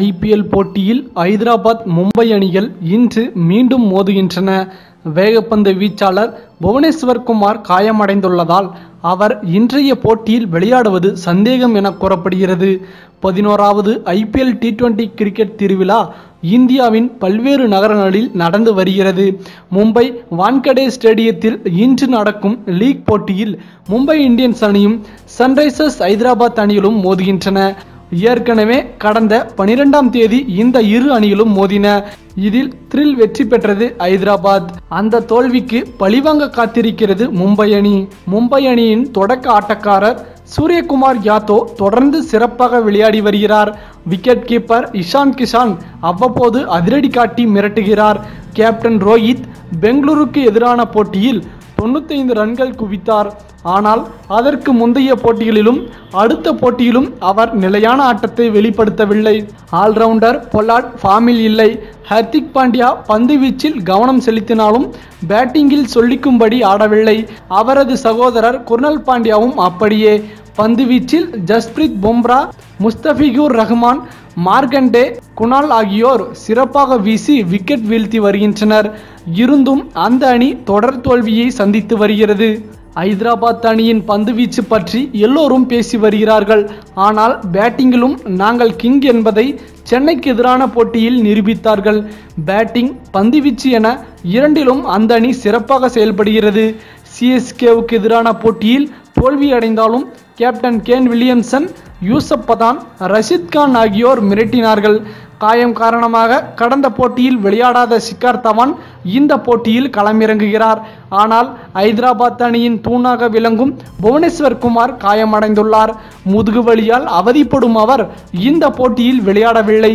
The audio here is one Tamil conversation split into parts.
ஐபிஎல் போட்டியில் ஐதராபாத் மும்பை அணிகள் இன்று மீண்டும் மோதுகின்றன. வேகப்பந்து வீச்சாளர் புவனேஸ்வர் குமார் காயமடைந்துள்ளதால் அவர் இன்றைய போட்டியில் விளையாடுவது சந்தேகம் என கூறப்படுகிறது. பதினோராவது ஐபிஎல் டி டுவெண்டி கிரிக்கெட் திருவிழா இந்தியாவின் பல்வேறு நகரங்களில் நடந்து வருகிறது. மும்பை வான்கடே ஸ்டேடியத்தில் இன்று நடக்கும் லீக் போட்டியில் மும்பை இந்தியன்ஸ் அணியும் சன்ரைசர்ஸ் ஐதராபாத் அணிகளும் மோதுகின்றன. ஏற்கனவே கடந்த பனிரெண்டாம் தேதி இந்த இரு அணிகளும் மோதின. இதில் த்ரில் வெற்றி பெற்றது ஐதராபாத் அந்த தோல்விக்கு பழிவாங்க காத்திருக்கிறது மும்பை அணி. மும்பை அணியின் தொடக்க ஆட்டக்காரர் சூரியகுமார் யாதோ தொடர்ந்து சிறப்பாக விளையாடி வருகிறார். விக்கெட் கீப்பர் இஷான் கிஷான் அவ்வப்போது அதிரடி காட்டி மிரட்டுகிறார். கேப்டன் ரோஹித் பெங்களூருக்கு எதிரான போட்டியில் தொண்ணூத்தைந்து ரன்கள் குவித்தார். ஆனால் அதற்கு முந்தைய போட்டிகளிலும் அடுத்த போட்டியிலும் அவர் நிலையான ஆட்டத்தை வெளிப்படுத்தவில்லை. ஆல்ரவுண்டர் பொலாட் ஃபார்மில் இல்லை. ஹர்திக் பாண்டியா பந்து வீச்சில் கவனம் செலுத்தினாலும் பேட்டிங்கில் சொல்லிக்கும்படி ஆடவில்லை. அவரது சகோதரர் குர்னல் பாண்டியாவும் அப்படியே. பந்து வீச்சில் ஜஸ்பிரித் பும்ரா முஸ்தபிகுர் ரஹ்மான் மார்கண்டே குணால் ஆகியோர் சிறப்பாக வீசி விக்கெட் வீழ்த்தி வருகின்றனர். இருந்தும் அந்த அணி தொடர் தோல்வியை சந்தித்து வருகிறது. ஐதராபாத் அணியின் பந்துவீச்சு பற்றி எல்லோரும் பேசி வருகிறார்கள். ஆனால் பேட்டிங்கிலும் நாங்கள் கிங் என்பதை சென்னைக்கு எதிரான போட்டியில் நிரூபித்தார்கள். பேட்டிங் பந்துவீச்சு என இரண்டிலும் அந்த அணி சிறப்பாக செயல்படுகிறது. சிஎஸ்கேவுக்கு எதிரான போட்டியில் தோல்வியடைந்தாலும் captain Kane Williamson Yusuf Pathan Rashid Khan ஆகியோர் மிரட்டினார்கள். காயம் காரணமாக கடந்த போட்டியில் விளையாடாத சிக்கார் தவான் இந்த போட்டியில் களமிறங்குகிறார். ஆனால் ஐதராபாத் அணியின் தூணாக விளங்கும் புவனேஸ்வர் குமார் காயமடைந்துள்ளார். முதுகு வலியால் அவதிப்படும் அவர் இந்த போட்டியில் விளையாடவில்லை.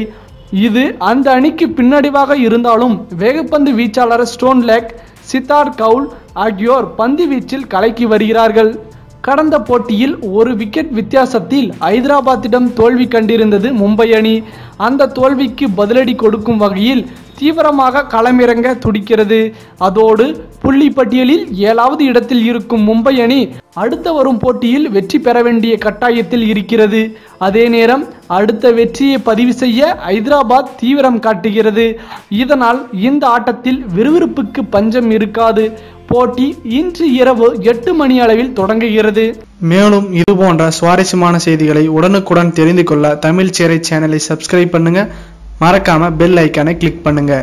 இது அந்த அணிக்கு பின்னடைவாக இருந்தாலும் வேகப்பந்து வீச்சாளர் ஸ்டோன் லேக் சித்தார் கவுல் ஆகியோர் பந்து வீச்சில் கலக்கி வருகிறார்கள். கடந்த போட்டியில் ஒரு விக்கெட் வித்தியாசத்தில் ஐதராபாத்திடம் தோல்வி கண்டிருந்தது மும்பை அணி. அந்த தோல்விக்கு பதிலடி கொடுக்கும் வகையில் தீவிரமாக களமிறங்க துடிக்கிறது. அதோடு புள்ளி பட்டியலில் ஏழாவது இடத்தில் இருக்கும் மும்பை அணி அடுத்த வரும் போட்டியில் வெற்றி பெற வேண்டிய கட்டாயத்தில் இருக்கிறது. அதே நேரம் அடுத்த வெற்றியை பதிவு செய்ய ஐதராபாத் தீவிரம் காட்டுகிறது. இதனால் இந்த ஆட்டத்தில் விறுவிறுப்புக்கு பஞ்சம் இருக்காது. போட்டி இன்று இரவு எட்டு மணி அளவில் தொடங்குகிறது. மேலும் இது போன்ற சுவாரஸ்யமான செய்திகளை உடனுக்குடன் தெரிந்து கொள்ள தமிழ் சேரை சேனலை சப்ஸ்கிரைப் பண்ணுங்க. மறக்காம பெல் ஐக்கானை கிளிக் பண்ணுங்க.